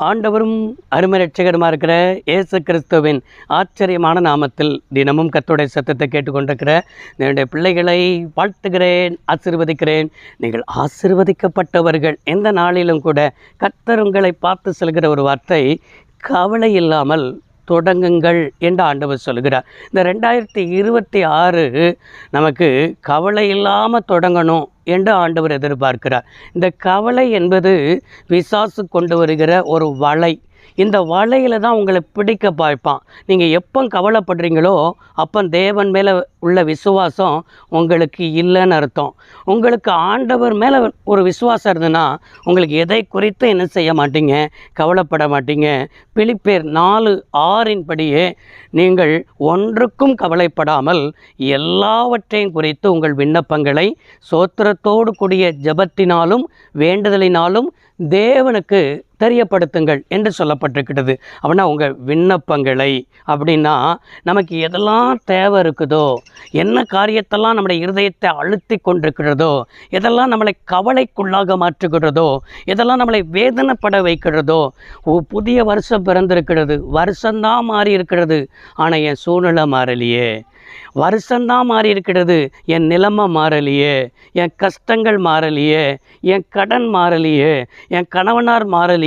ஆண்டவரும் அருமை ரட்சகருமா இருக்கிற இயேசு கிறிஸ்துவின் ஆச்சரியமான நாமத்தில் தினமும் கர்த்தருடைய சத்தத்தை கேட்டுக்கொண்டிருக்கிற என்னுடைய பிள்ளைகளை வாழ்த்துகிறேன் ஆசிர்வதிக்கிறேன். நீங்கள் ஆசிர்வதிக்கப்பட்டவர்கள். எந்த நாளிலும் கூட கத்தருங்களை உங்களை பார்த்து செல்கிற ஒரு வார்த்தை கவலை இல்லாமல் தொடங்குங்கள் என்று ஆண்டவர் சொல்கிறார் இந்த ரெண்டாயிரத்தி இருபத்தி ஆறு நமக்கு கவலை இல்லாமல் தொடங்கணும் என்று ஆண்டவர் எதிர்பார்க்கிறார். இந்த கவலை என்பது விசாசு கொண்டு வருகிற ஒரு வலை. இந்த வலையில் தான் உங்களை பிடிக்க பார்ப்பான். நீங்கள் எப்போ கவலைப்படுறீங்களோ அப்போ தேவன் மேலே உள்ள விசுவாசம் உங்களுக்கு இல்லைன்னு அர்த்தம். உங்களுக்கு ஆண்டவர் மேலே ஒரு விசுவாசம் இருந்ததுன்னா உங்களுக்கு எதை குறித்து என்ன செய்ய மாட்டீங்க? கவலைப்பட மாட்டீங்க. பிலிப்பேர் நாலு ஆறின் படியே நீங்கள் ஒன்றுக்கும் கவலைப்படாமல் எல்லாவற்றையும் குறித்து உங்கள் விண்ணப்பங்களை சோத்திரத்தோடு கூடிய ஜெபத்தினாலும் வேண்டுதலினாலும் தேவனுக்கு தெரியப்படுத்துங்கள் என்று சொல்லப்பட்டிருக்கிறது அப்படின்னா உங்கள் விண்ணப்பங்களை அப்படின்னா நமக்கு எதெல்லாம் தேவை இருக்குதோ என்ன காரியத்தெல்லாம் நம்முடைய இருதயத்தை அழுத்தி கொண்டிருக்கிறதோ எதெல்லாம் நம்மளை கவலைக்குள்ளாக மாற்றுகிறதோ எதெல்லாம் நம்மளை வேதனைப்பட வைக்கிறதோ ஓ புதிய வருஷம் பிறந்திருக்கிறது வருஷம்தான் மாறி இருக்கிறது ஆனால் என் சூழ்நிலை மாறலையே. வருஷம்தான் மாறி இருக்கிறது என் நிலைமை மாறலையே என் கஷ்டங்கள் மாறலையே என் கடன் மாறலையே என் கணவனார் மாறலையே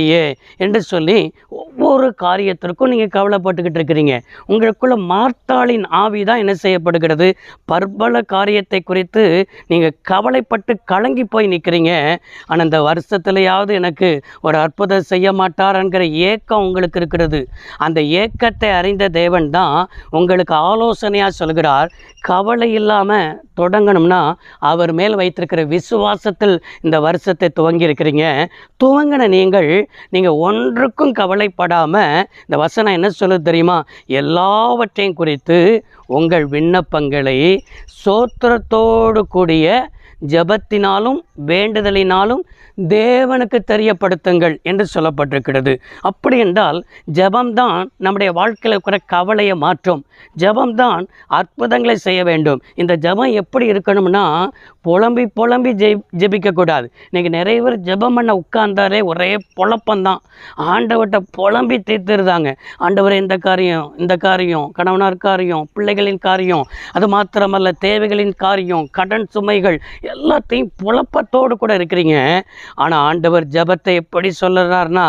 என்று சொல்லி ஒவ்வொரு காரியத்திற்கும் நீங்கள் கவலைப்பட்டுக்கிட்டு இருக்கிறீங்க. உங்களுக்குள்ள மார்த்தாளின் ஆவி தான் என்ன செய்யப்படுகிறது? பற்பல காரியத்தை குறித்து நீங்கள் கவலைப்பட்டு கலங்கி போய் நிற்கிறீங்க ஆனால் இந்த வருஷத்துலையாவது எனக்கு ஒரு அற்புதம் செய்ய மாட்டார் என்கிற ஏக்கம் உங்களுக்கு இருக்கிறது. அந்த ஏக்கத்தை அறிந்த தேவன் தான் உங்களுக்கு ஆலோசனையாக சொல்கிறார். கவலை இல்லாமல் தொடங்கணும்னா அவர் மேல் வைத்திருக்கிற விசுவாசத்தில் இந்த வருஷத்தை துவங்கி இருக்கிறீங்க துவங்கின நீங்கள் நீங்கள் ஒன்றுக்கும் கவலைப்படாமல் இந்த வசனம் என்ன சொல்லுது தெரியுமா? எல்லாவற்றையும் குறித்து உங்கள் விண்ணப்பங்களை சோத்திரத்தோடு கூடிய ஜெபத்தினாலும் வேண்டுதலினாலும் தேவனுக்கு தெரியப்படுத்துங்கள் என்று சொல்லப்பட்டிருக்கிறது. அப்படி என்றால் ஜபம்தான் நம்முடைய வாழ்க்கையில் இருக்கிற கவலையை மாற்றும். ஜபம்தான் அற்புதங்களை செய்ய வேண்டும். இந்த ஜெபம் எப்படி இருக்கணும்னா புலம்பி புலம்பி ஜெய் ஜெபிக்கக்கூடாது இன்றைக்கி நிறைய பேர் ஜெபம் பண்ண உட்கார்ந்தாலே ஒரே புழப்பந்தான் ஆண்டவர்கிட்ட புலம்பி தீர்த்துருதாங்க. ஆண்டவர் இந்த காரியம் இந்த காரியம் கணவனார் காரியம் பிள்ளைகளின் காரியம் அது மாத்திரமல்ல தேவைகளின் காரியம் கடன் சுமைகள் எல்லாத்தையும் புழப்பத்தோடு கூட இருக்கிறீங்க. ஆனால் ஆண்டவர் ஜெபத்தை எப்படி சொல்லுறாருன்னா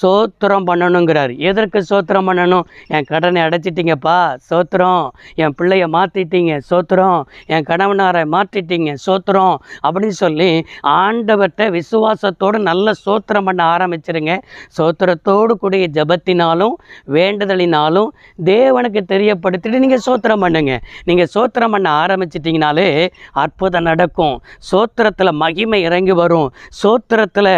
சோத்திரம் பண்ணணுங்கிறார். எதற்கு சோத்திரம் பண்ணணும்? என் கடனை அடைச்சிட்டிங்கப்பா சோத்திரம். என் பிள்ளைய மாற்றிட்டீங்க சோத்திரம். என் கணவனாரை மாற்றிட்டீங்க சோத்திரம். அப்படின்னு சொல்லி ஆண்டவர்கிட்ட விசுவாசத்தோடு நல்ல சோத்திரம் பண்ண ஆரம்பிச்சிருங்க. சோத்திரத்தோடு கூடிய ஜெபத்தினாலும் வேண்டுதலினாலும் தேவனுக்கு தெரியப்படுத்திட்டு நீங்கள் சோத்திரம் பண்ணுங்க. நீங்கள் சோத்திரம் பண்ண ஆரம்பிச்சிட்டிங்கனாலே அற்புதம் நடக்கும். சோத்திரத்தில் மகிமை இறங்கி வரும். சோத்திரத்தில்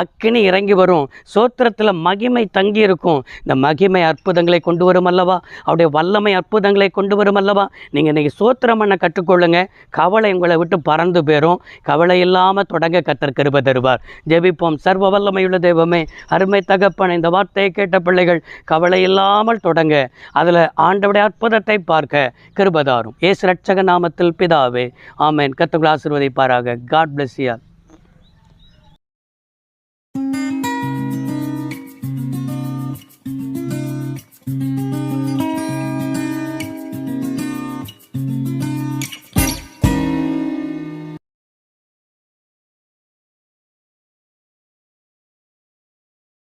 அக்கினி இறங்கி வரும். சோத்திரத்தில் மகிமை தங்கி இருக்கும். இந்த மகிமை அற்புதங்களை கொண்டு வரும் அல்லவா? அவருடைய வல்லமை அற்புதங்களை கொண்டு வரும் அல்லவா? நீங்கள் இன்றைக்கி சோத்திரம் பண்ண கற்றுக்கொள்ளுங்க. கவலை உங்களை விட்டு பறந்து போயிடும் கவலை இல்லாமல் தொடங்க கத்தர் கிருப தருவார். ஜெபிப்போம். சர்வ வல்லமையுள்ள தெய்வமே அருமை தகப்பன் இந்த வார்த்தையை கேட்ட பிள்ளைகள் கவலை இல்லாமல் தொடங்க. அதில் ஆண்டவுடைய அற்புதத்தை பார்க்க கிருபதாரும் ஏசு ரட்சக நாமத்தில் பிதாவே ஆமேன். கத்துக்கள் ஆசிர்வதிப்பாராக. God bless you